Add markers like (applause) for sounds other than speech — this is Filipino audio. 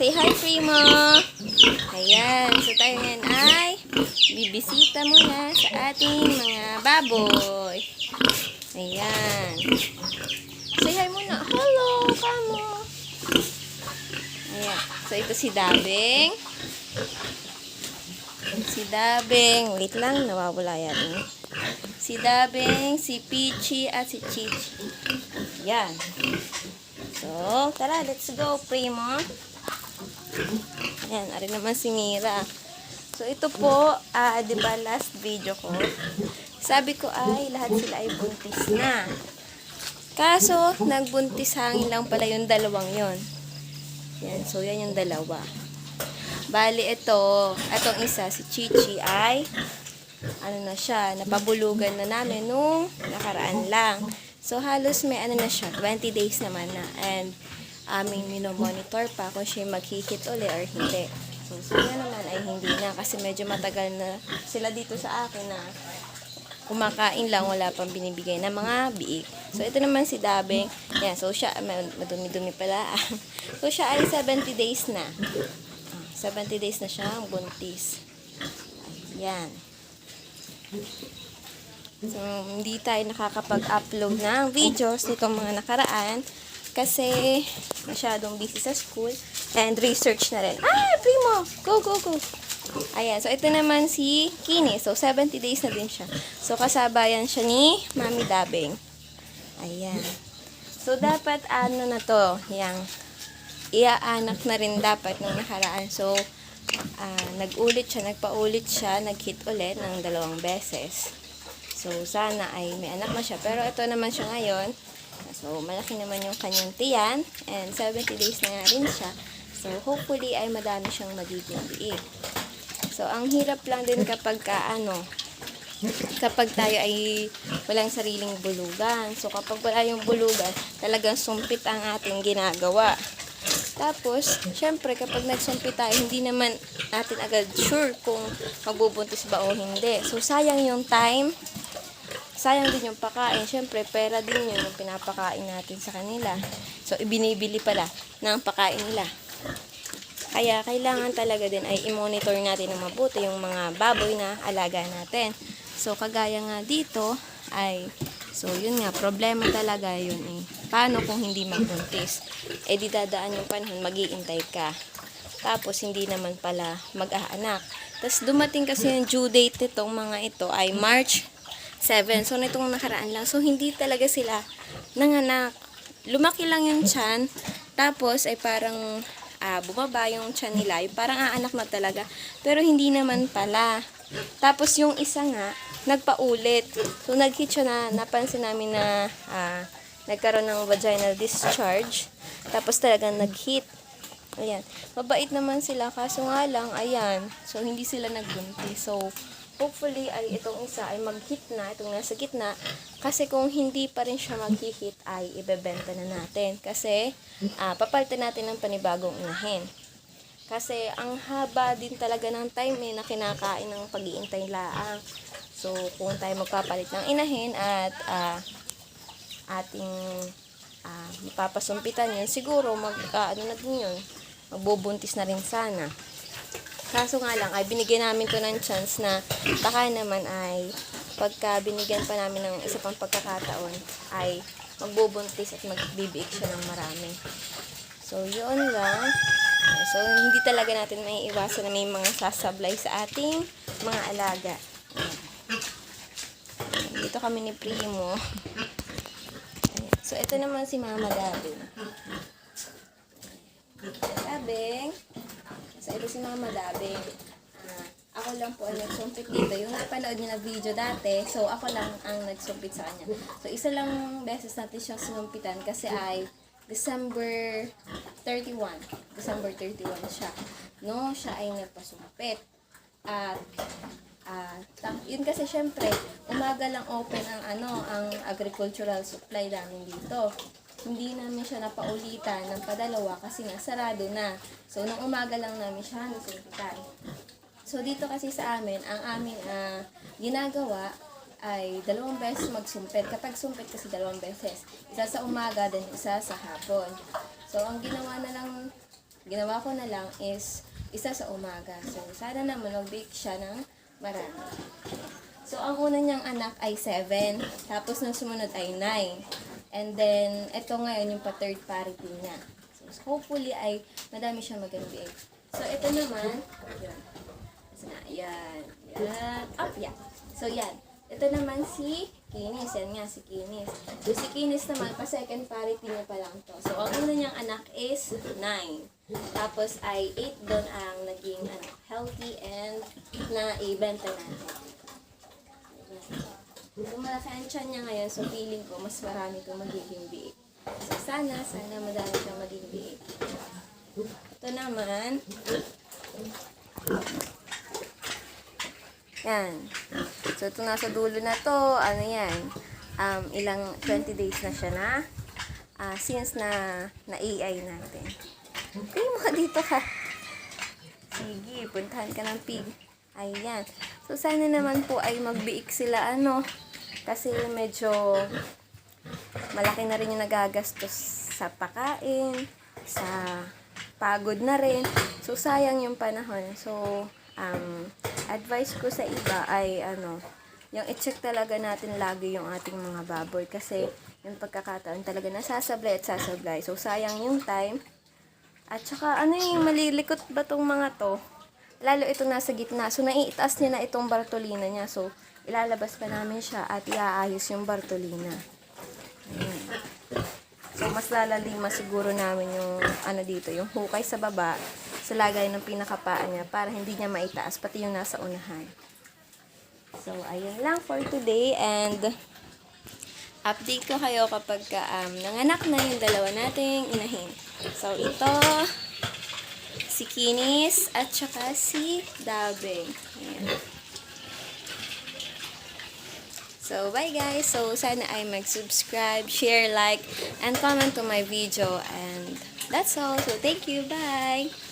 Say hi, Primo! Ayan, so tayo ngayon ay bibisita muna sa ating mga baboy. Ayan. Say hi muna. Hello, kamo! Ayan. So, ito si Dabing. Si Dabing. Wait lang, nawawala yan. eh. Si Dabing, si Peachy, at si Chichi. Yan. So, tara, let's go, Primo. Ayan, ari naman si Mira. So, ito po, ah, di ba last video ko, sabi ko ay lahat sila ay buntis na. Kaso, nagbuntis hangin lang pala yung dalawang yon. Yan, so yan yung dalawa. Bali, ito, itong isa, si Chichi ay, ano na siya, napabulugan na namin nung nakaraan lang. So, halos may ano na siya, 20 days naman na. And, aming minomonitor pa kung siya maghihit uli or hindi. So, sila naman ay hindi na kasi medyo matagal na sila dito sa akin na kumakain lang, wala pang binibigay na mga biik. So, ito naman si Dabing. Yan, so siya, ma- madumi-dumi pala. (laughs) so, siya ay 70 days na. Ah, 70 days na siya ang buntis. Yan. So, hindi tayo nakakapag-upload ng videos nitong mga nakaraan kasi masyadong busy sa school and research na rin. Ah, Primo! Go, go, go! Ayan, so ito naman si Kini. So, 70 days na din siya. So, kasabayan siya ni Mami Dabing. Ayan. So, dapat ano na to, yang iaanak na rin dapat nung nakaraan. So, ah, nag-ulit siya, nagpa-ulit siya, nag-hit ulit ng dalawang beses. So, sana ay may anak na siya. Pero ito naman siya ngayon. So, malaki naman yung kanyang tiyan. And 70 days na rin siya. So, hopefully ay madami siyang magiging biig. So, ang hirap lang din kapag ka, ano, kapag tayo ay walang sariling bulugan. So, kapag wala yung bulugan, talagang sumpit ang ating ginagawa. Tapos, syempre, kapag nagsumpit tayo, hindi naman natin agad sure kung magbubuntis ba o hindi. So, sayang yung time, sayang din yung pakain. Syempre, pera din yun yung pinapakain natin sa kanila. So, ibinibili pala ng pakain nila. Kaya, kailangan talaga din ay i-monitor natin ng mabuti yung mga baboy na alaga natin. So, kagaya nga dito, ay, so, yun nga, problema talaga yun eh. Paano kung hindi magbuntis? Eh, di dadaan yung panahon, mag-iintay ka. Tapos, hindi naman pala mag-aanak. Tapos, dumating kasi yung due date nitong mga ito ay March 7. So, nitong nakaraan lang. So, hindi talaga sila nanganak. Lumaki lang yung chan. Tapos, ay parang ah, bumaba yung chan nila. Yung parang aanak na talaga. Pero, hindi naman pala. Tapos, yung isa nga, nagpaulit. So, nag-hit siya na, napansin namin na ah, nagkaroon ng vaginal discharge. Tapos, talagang nag-hit. Ayan. Mabait naman sila. Kaso nga lang, ayan. So, hindi sila nagbuntis. So, hopefully ay itong isa ay mag-hit na, itong nasa gitna. Kasi kung hindi pa rin siya mag-hit, ay ibebenta na natin. Kasi, ah, papalitan natin ng panibagong inahin. Kasi, ang haba din talaga ng time eh, na kinakain ng pag-iintay laang. So, kung tayo magpapalit ng inahin at ah, ating ah, mapapasumpitan yun, siguro mag, ah, ano na din yun, magbubuntis na rin sana. Kaso nga lang, ay binigyan namin to ng chance na baka naman ay pagka binigyan pa namin ng isa pang pagkakataon, ay magbubuntis at magbibiik siya ng marami. So, yun lang. So, hindi talaga natin may iwasan na may mga sasablay sa ating mga alaga. Dito kami ni Primo. So, ito naman si Mama Dabing. Dabing. So, ito si Mama Dabing. Ah, ako lang po ang nagsumpit dito. Yung napanood niyo na video dati, so ako lang ang nagsumpit sa kanya. So, isa lang beses natin siyang sinumpitan kasi ay December 31. December 31 siya. No, siya ay nagpasumpit. At ta- yun kasi syempre, umaga lang open ang ano, ang agricultural supply namin dito. Hindi namin siya napaulitan ng padalawa kasi nga sarado na. So, nung umaga lang namin siya nasuntitan. So, dito kasi sa amin, ang aming ah, ginagawa ay dalawang beses magsumpit. Kapag sumpit kasi dalawang beses. Isa sa umaga, then isa sa hapon. So, ang ginawa na lang ginawa ko na lang is isa sa umaga. So, sana naman mag-bake siya ng marami. So, ang una niyang anak ay 7. Tapos, nung sumunod ay 9. And then, ito ngayon yung pa-third party niya. So, hopefully ay madami siya mag-bake. So, ito naman, yun. Na, yan. Yan. Up, yan. So, yan. Ito naman si Kinis. Yan nga, si Kinis. So, si Kinis naman, pa second parity niya pa lang to. So, ang una niyang anak is 9. Tapos, ay 8 doon ang naging ano, healthy and na-ibenta natin. So, malaki ang niya ngayon. So, feeling ko, mas marami itong magiging biik. So, sana, sana madami siyang maging biik. Ito naman, yan. So, ito nasa dulo na to, ano yan, um, ilang 20 days na siya na, ah, since na, na AI natin. Okay mo dito ka. Sige, puntahan ka ng pig. Ayan. So, sana naman po ay magbiik sila, ano, kasi medyo malaki na rin yung nagagastos sa pakain, sa pagod na rin. So, sayang yung panahon. So, um, advice ko sa iba ay, ano, yung i-check talaga natin lagi yung ating mga baboy kasi yung pagkakataon talaga nasasablay at sasablay. So, sayang yung time. At saka, ano yung malilikot ba tong mga to? Lalo ito nasa gitna. So, naiitaas niya na itong Bartolina niya. So, ilalabas pa namin siya at iaayos yung Bartolina. So, mas lalalima siguro namin yung, ano dito, yung hukay sa baba sa lagay ng pinakapaan niya para hindi niya maitaas, pati yung nasa unahan. So, ayun lang for today and update ko kayo kapag ka, um, nanganak na yung dalawa nating inahin. So, ito, si Kinis at saka si Dabe. Ayan. So, bye guys. So, sana ay mag-subscribe, share, like, and comment to my video. And that's all. So, thank you. Bye!